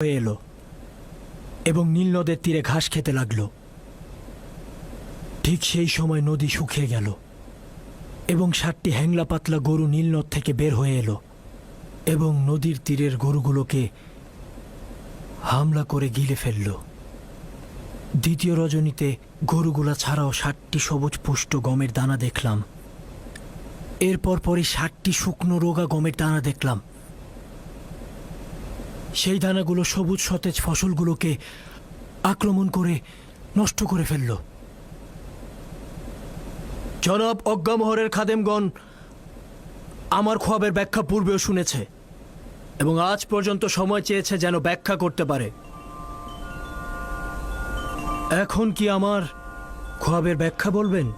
হয়ে এলো এবং নীল নদের তীরে ঘাস খেতে লাগল। ঠিক সেই সময় নদী শুকিয়ে গেল এবং সাতটি হ্যাংলা পাতলা গরু নীল নদ থেকে বের হয়ে এলো এবং নদীর তীরের গরুগুলোকে হামলা করে গিলে ফেলল। দ্বিতীয় রজনীতে গরুগুলা ছাড়াও ষাটটি সবুজ পুষ্ট গমের দানা দেখলাম। এরপর পরই ষাটটি শুকনো রোগা গমের দানা দেখলাম। সেই দানাগুলো সবুজ সতেজ ফসলগুলোকে আক্রমণ করে নষ্ট করে ফেলল। জনাব অজ্ঞামোহরের খাদেমগণ আমার খোয়াবের ব্যাখ্যা পূর্বেও শুনেছে এবং আজ পর্যন্ত সময় চেয়েছে যেন ব্যাখ্যা করতে পারে। এখন কি আমার খোয়াবের ব্যাখ্যা বলবেন?